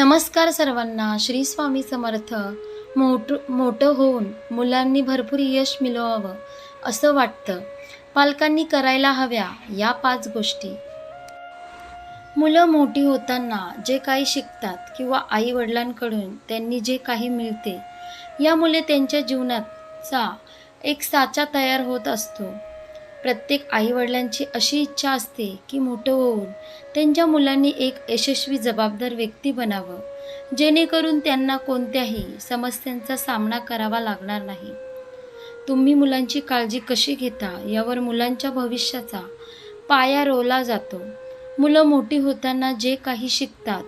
नमस्कार सर्वांना श्री स्वामी समर्थ. मोठ मोठं होऊन मुलांनी भरपूर यश मिळवावं असं वाटतं. पालकांनी करायला हव्या या पाच गोष्टी. मुलं मोठी होताना जे काही शिकतात किंवा आई वडिलांकडून त्यांनी जे काही मिळते यामुळे त्यांच्या जीवनाचा एक साचा तयार होत असतो. प्रत्येक आईवडिलांची अशी इच्छा असते की मोठं होऊन त्यांच्या मुलांनी एक यशस्वी जबाबदार व्यक्ती बनावं जेणेकरून त्यांना कोणत्याही समस्यांचा सामना करावा लागणार नाही. तुम्ही मुलांची काळजी कशी घेता यावर मुलांच्या भविष्याचा पाया रोवला जातो. मुलं मोठी होताना जे काही शिकतात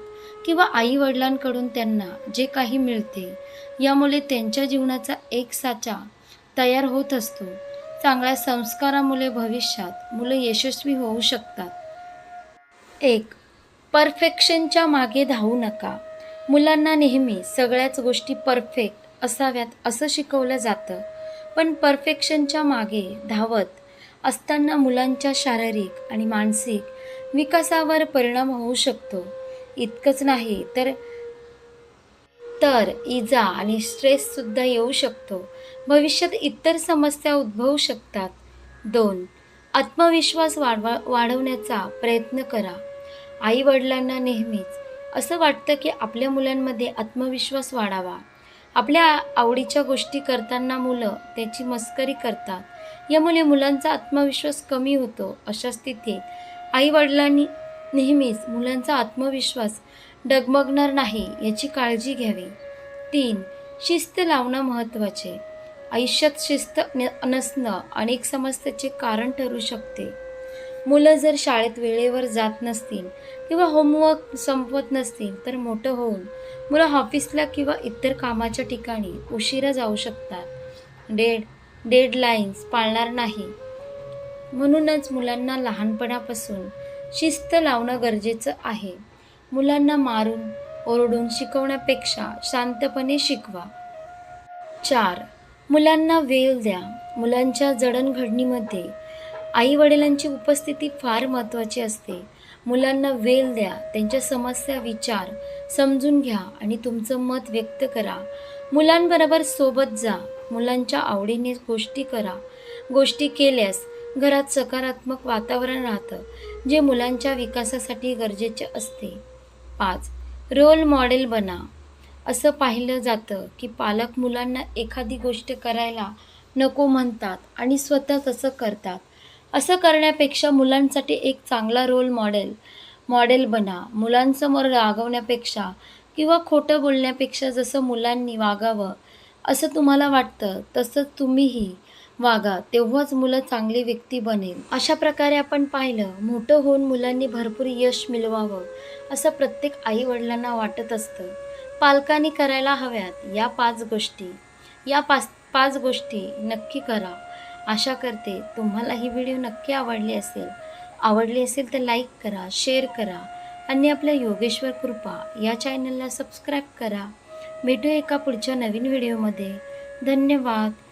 किंवा आईवडिलांकडून त्यांना जे काही मिळते यामुळे त्यांच्या जीवनाचा एक साचा तयार होत असतो. चांगल्या संस्कारामुळे भविष्यात मुलं यशस्वी होऊ शकतात. एक परफेक्शनच्या मागे धावू नका. मुलांना नेहमी सगळ्याच गोष्टी परफेक्ट असाव्यात असं शिकवलं जातं. पण परफेक्शनच्या मागे धावत असताना मुलांच्या शारीरिक आणि मानसिक विकासावर परिणाम होऊ शकतो. इतकंच नाही तर तर इजा आणि स्ट्रेससुद्धा येऊ शकतो. भविष्यात इतर समस्या उद्भवू शकतात. दोन आत्मविश्वास वाढवा वाढवण्याचा प्रयत्न करा. आई वडिलांना नेहमीच असं वाटतं की आपल्या मुलांमध्ये आत्मविश्वास वाढावा. आपल्या आवडीच्या गोष्टी करताना मुलं त्याची मस्करी करतात. यामुळे मुलांचा आत्मविश्वास कमी होतो अशा स्थितीत आई वडिलांनी नेहमीच मुलांचा आत्मविश्वास डगमगणार नाही याची काळजी घ्यावी. तीन शिस्त लावणं महत्त्वाचे. आयुष्यात शिस्त न नसणं अनेक समस्येचे कारण ठरू शकते. मुलं जर शाळेत वेळेवर जात नसतील किंवा होमवर्क संपवत नसतील तर मोठं होऊन मुलं ऑफिसला किंवा इतर कामाच्या ठिकाणी उशिरा जाऊ शकतात. डेड डेडलाईन्स पाळणार नाही. म्हणूनच मुलांना लहानपणापासून शिस्त लावणं गरजेचं आहे. मुलांना मारून ओरडून शिकवण्यापेक्षा शांतपणे शिकवा. चार मुलांना वेळ द्या. मुलांच्या जडणघडणीमध्ये आईवडिलांची उपस्थिती फार महत्त्वाची असते. मुलांना वेळ द्या. त्यांच्या समस्या विचार समजून घ्या आणि तुमचं मत व्यक्त करा. मुलांबरोबर सोबत जा. मुलांच्या आवडीने गोष्टी करा. गोष्टी केल्यास घरात सकारात्मक वातावरण राहतं जे मुलांच्या विकासासाठी गरजेचे असते. पाच. रोल मॉडेल बना. असं पाहिलं जातं की पालक मुलांना एखादी गोष्ट करायला नको म्हणतात आणि स्वतः तसं करतात. असं करण्यापेक्षा मुलांसाठी एक चांगला रोल मॉडेल मॉडेल बना. मुलांसमोर रागवण्यापेक्षा किंवा खोटं बोलण्यापेक्षा जसं मुलांनी वागावं असं तुम्हाला वाटतं तसं तुम्हीही वागा तेव्हाच मुलं चांगली व्यक्ती बनेल. अशा प्रकारे आपण पाहिलं मोठं होऊन मुलांनी भरपूर यश मिळवावं असं प्रत्येक आई वडिलांना वाटत असतं. पालकांनी करायला हव्यात या पाच गोष्टी. या पाच पाच गोष्टी नक्की करा. आशा करते तुम्हाला ही व्हिडिओ नक्की आवडली असेल. आवडली असेल तर लाईक करा शेअर करा आणि आपल्या योगेश्वर कृपा या चॅनलला सबस्क्राईब करा. भेटू एका पुढच्या नवीन व्हिडिओमध्ये. धन्यवाद.